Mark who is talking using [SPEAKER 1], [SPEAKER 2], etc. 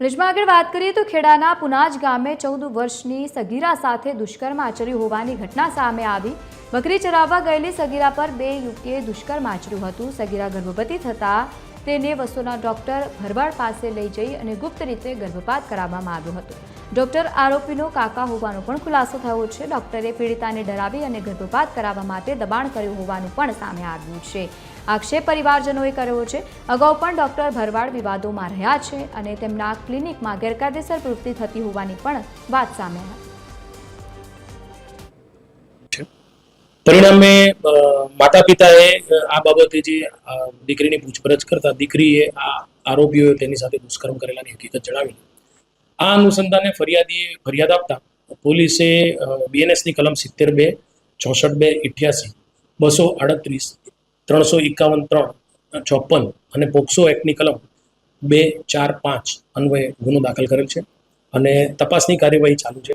[SPEAKER 1] બ્રિજમાં આગળ વાત કરીએ તો ખેડાના પુનાજ ગામે ચૌદ વર્ષની સગીરા સાથે દુષ્કર્મ આચર્યું હોવાની ઘટના સામે આવી. બકરી ચરાવવા ગયેલી સગીરા પર બે યુવતીએ દુષ્કર્મ આચર્યું હતું. સગીરા ગર્ભવતી થતાં તેને વસોના ડોક્ટર ભરવાડ પાસે લઈ જઈ અને ગુપ્ત રીતે ગર્ભપાત કરાવવામાં આવ્યો હતો. ડોક્ટર આરોપીનો કાકા હોવાનો પણ ખુલાસો થયો છે. ડોક્ટરે પીડિતાને ડરાવી અને ગર્ભપાત કરાવવા માટે દબાણ કર્યું હોવાનું પણ સામે આવ્યું છે. આક્ષેપ પરિવારજનોએ કર્યો છે. અગાઉ પણ ડોક્ટર ભરવાડ વિવાદોમાં રહ્યા છે અને તેમના ક્લિનિકમાં ગેરકાયદેસર પ્રવૃત્તિ થતી હોવાની પણ વાત સામે
[SPEAKER 2] પરિણામે માતા પિતાએ આ બાબતે જે દીકરીની પૂછપરછ કરતા દીકરીએ આ આરોપીઓએ તેની સાથે દુષ્કર્મ કરેલાની હકીકત જણાવી. આ અનુસંધાને ફરિયાદીએ ફરિયાદ આપતા પોલીસે બીએનએસની કલમ સિત્તેર બે, ચોસઠ બે, ઇઠ્યાસી, બસો આડત્રીસ ત્રણસો એકાવન ત્રણ, ચોપન અને પોક્સો એક્ટની કલમ બે ચાર પાંચ અન્વયે ગુનો દાખલ કરેલ છે અને તપાસની કાર્યવાહી ચાલુ છે.